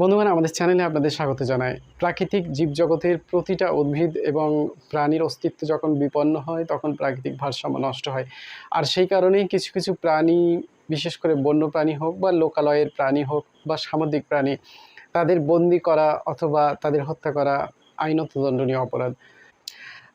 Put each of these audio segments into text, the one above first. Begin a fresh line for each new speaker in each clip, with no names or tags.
বন্ধুগণ, আমাদের চ্যানেলে আপনাদের স্বাগত জানাই। প্রাকৃতিক জীবজগতের প্রতিটা উদ্ভিদ এবং প্রাণীর অস্তিত্ব যখন বিপন্ন হয়, তখন প্রাকৃতিক ভারসাম্য নষ্ট হয়। আর সেই কারণেই কিছু কিছু প্রাণী, বিশেষ করে বন্য প্রাণী হোক বা লোকালয়ের প্রাণী হোক বা সামুদ্রিক প্রাণী, তাদের বন্দি করা অথবা তাদের হত্যা করা আইনত দণ্ডনীয় অপরাধ।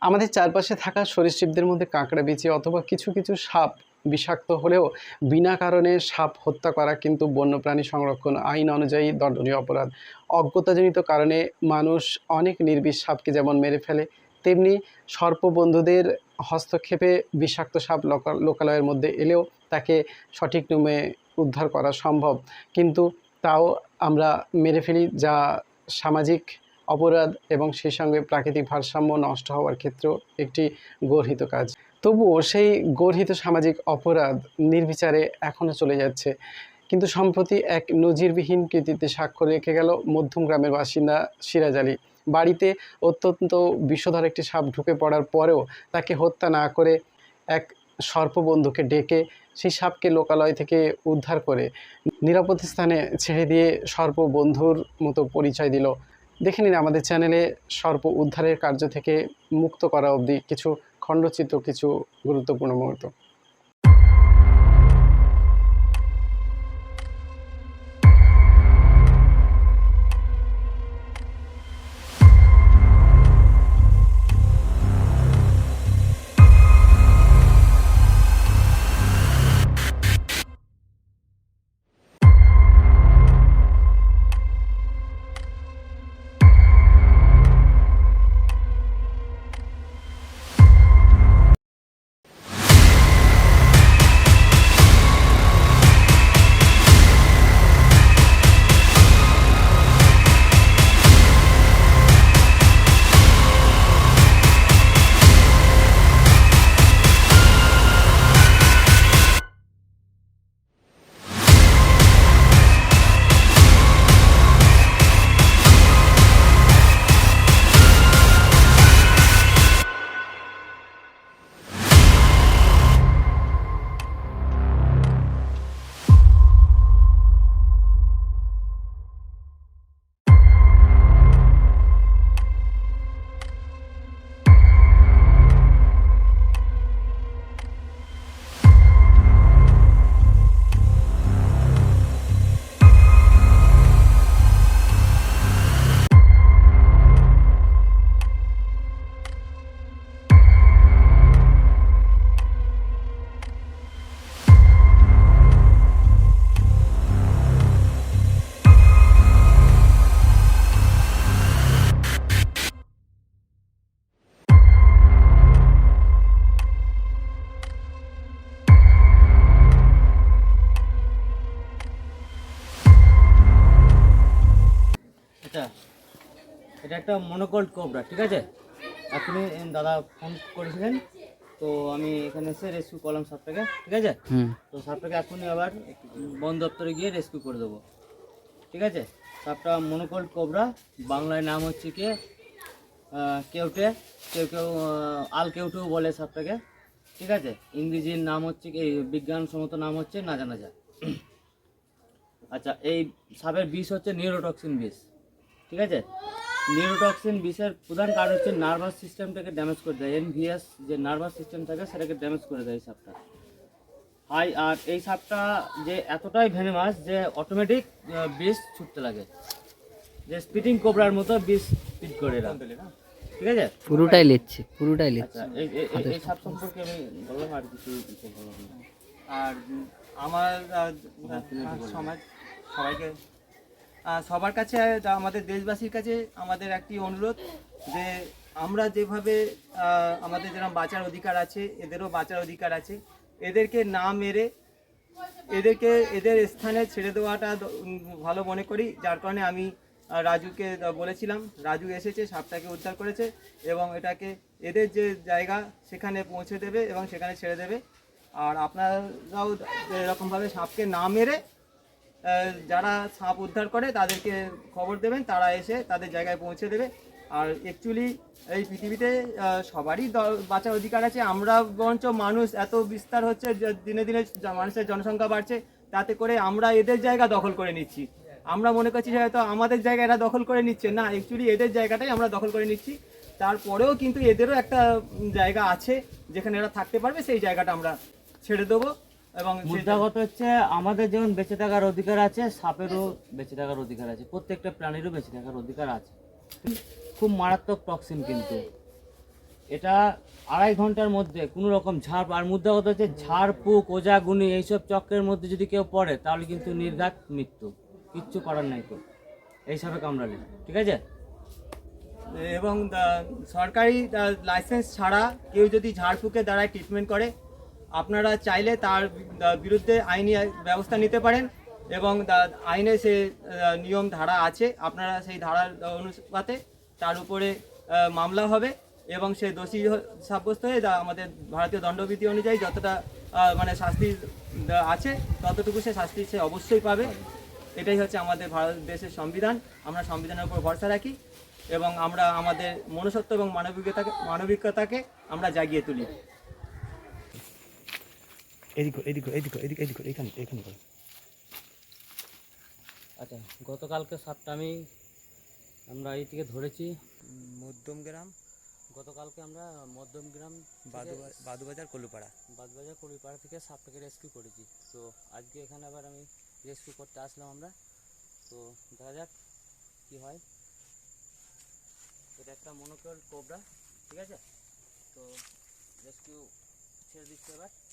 আমাদের চারপাশে থাকা সরীসৃপদের মধ্যে কাঁকড়া, বিচি অথবা কিছু কিছু সাপ বিষাক্ত হলেও বিনা কারণে সাপ হত্যা করা কিন্তু বন্যপ্রাণী সংরক্ষণ আইন অনুযায়ী দণ্ডনীয় অপরাধ। অজ্ঞতাজনিত কারণে মানুষ অনেক নির্বিষ সাপকে যেমন মেরে ফেলে, তেমনি সর্পবন্ধুদের হস্তক্ষেপে বিষাক্ত সাপ লোকা- লোকালয়ের মধ্যে এলেও তাকে সঠিক নিয়মে উদ্ধার করা সম্ভব। কিন্তু তাও আমরা মেরে ফেলি যা সামাজিক অপরাধ এবং সেই সঙ্গে প্রাকৃতিক ভারসাম্য নষ্ট হওয়ার ক্ষেত্রেও একটি গর্হিত কাজ। তবুও সেই গর্হিত সামাজিক অপরাধ নির্বিচারে এখনও চলে যাচ্ছে। কিন্তু সম্প্রতি এক নজিরবিহীন কৃতিত্বে স্বাক্ষর রেখে গেল মধ্যম গ্রামের বাসিন্দা সিরাজ আলী। বাড়িতে অত্যন্ত বিষধর একটি সাপ ঢুকে পড়ার পরেও তাকে হত্যা না করে এক সর্পবন্ধুকে ডেকে সেই সাপকে লোকালয় থেকে উদ্ধার করে নিরাপদ স্থানে ছেড়ে দিয়ে সর্পবন্ধুর মতো পরিচয় দিল। দেখে নিন আমাদের চ্যানেলে সর্প উদ্ধারের কার্য থেকে মুক্ত করা অবধি কিছু খণ্ডচিত্র কিছু গুরুত্বপূর্ণ মুহূর্ত।
এটা এটা একটা মনোকল্ড কোবরা ঠিক আছে? এখনই দাদা ফোন করেছিলেন তো আমি এখানে এসে রেস্কিউ করলাম সাপটাকে ঠিক আছে? তো সাপটাকে এখনই আবার বন দপ্তরে গিয়ে রেস্কিউ করে দেবো ঠিক আছে? সাপটা মনোকল্ড কোবরা বাংলায় নাম হচ্ছে কি? কেউটে কেউ কেউ আল কেউটেও বলে সাপটাকে ঠিক আছে? ইংরেজির নাম হচ্ছে কি এই বিজ্ঞানসম্মত নাম হচ্ছে না জানা যায় আচ্ছা এই সাপের বিষ হচ্ছে নিউরোটক্সিন বিষ। ঠিক আছে? নিউরোটক্সিন বিষের প্রধান কারণ হচ্ছে নার্ভাস সিস্টেমটাকে ড্যামেজ করে দেয় এনভিএস যে নার্ভাস সিস্টেম থাকে সেটাকে ড্যামেজ করে দেয় এই সাপটা। হাই আর এই সাপটা যে এতটাই ভেনেমাস যে অটোমেটিক বিষ ছুটতে লাগে। যে স্পিটিং কোবরার মতো বিষ স্পিড করে এরা। ঠিক আছে?
পুরোটাই লিখছে পুরোটাই লিখছে
আচ্ছা এই সাপ সম্পর্কে আমি বললাম আর কিছু কিছু বললাম না।
আর আমার সমাজ সবাইকে সবার কাছে, আমাদের দেশবাসীর কাছে আমাদের একটি অনুরোধ যে আমরা যেভাবে আমাদের যেরকম বাঁচার অধিকার আছে, এদেরও বাঁচার অধিকার আছে। এদেরকে না মেরে, এদেরকে, এদের স্থানে ছেড়ে দেওয়াটা ভালো মনে করি। যার কারণে আমি রাজুকে বলেছিলাম, রাজু এসেছে, সাপটাকে উদ্ধার করেছে এবং এটাকে, এদের যে জায়গা সেখানে পৌঁছে দেবে এবং সেখানে ছেড়ে দেবে। আর আপনারাও এরকমভাবে সাপকে না মেরে যারা সাপ উদ্ধার করে তাদেরকে খবর দেবেন, তারা এসে তাদের জায়গায় পৌঁছে দেবে। আর অ্যাকচুয়ালি এই পৃথিবীতে সবারই বাঁচার অধিকার আছে। আমরা বরঞ্চ মানুষ এত বিস্তার হচ্ছে দিনে দিনে মানুষের জনসংখ্যা বাড়ছে, তাতে করে আমরা এদের জায়গা দখল করে নিচ্ছি। আমরা মনে করছি হয়তো আমাদের জায়গা এরা দখল করে নিচ্ছে। না অ্যাকচুয়ালি এদের জায়গাটাই আমরা দখল করে নিচ্ছি। তারপরেও কিন্তু এদেরও একটা জায়গা আছে, যেখানে এরা থাকতে পারবে, সেই জায়গাটা আমরা ছেড়ে দেবো। এবং সেটা-
মুদ্রা কথা হচ্ছে আমাদের যেমন বেঁচে থাকার অধিকার আছে সাপেরও বেঁচে থাকার অধিকার আছে প্রত্যেকটা প্রাণীরও বেঁচে থাকার অধিকার আছে। খুব মারাত্মক টক্সিন কিন্তু। এটা আড়াই ঘণ্টার মধ্যে কোনো রকম ঝাড় আর মুদ্রা কথা হচ্ছে ঝাড় পোক ওজা গুনি এইসব চক্রের মধ্যে যদি কেউ পড়ে তাহলে কিন্তু নির্ঘাত মৃত্যু। কিচ্ছু করার নাই তো। এইসবে কামড়ালে ঠিক আছে?
এবং সরকারি লাইসেন্স ছাড়া কেউ যদি ঝাড়ফুঁকের দ্বারা ট্রিটমেন্ট করে আপনারা চাইলে তার বিরুদ্ধে আইনি ব্যবস্থা নিতে পারেন এবং আইনে সে নিয়ম ধারা আছে। আপনারা সেই ধারার অনুপাতে তার উপরে মামলা হবে এবং সে দোষী সাব্যস্ত হয়ে তা আমাদের ভারতীয় দণ্ডবিধি অনুযায়ী যতটা মানে শাস্তি আছে, ততটুকু সে শাস্তি সে অবশ্যই পাবে। এটাই হচ্ছে আমাদের ভারত দেশের সংবিধান। আমরা সংবিধানের উপর ভরসা রাখি এবং আমরা আমাদের মনুষ্যত্ব এবং মানবিকতাকে মানবিকতাকে আমরা জাগিয়ে তুলি।
এদিক এদিক এদিক এদিক এদিক এখানে এখানে করো।
আচ্ছা গতকালকে সাপটা আমি আমরা এই থেকে ধরেছি।
মধ্যম গ্রাম?
গতকালকে আমরা মধ্যমগ্রাম
বাদু- বাদুবাজার কলুপাড়া।
বাদুবাজার কলুপাড়া থেকে সাপটাকে রেস্কিউ করেছি। তো আজকে এখানে আবার আমি রেস্কিউ করতে আসলাম আমরা। তো দেখা যাক কি হয়। এটা একটা মনোকল কোবরা ঠিক আছে? তো রেস্কিউ ছেড়ে দিচ্ছে এবার।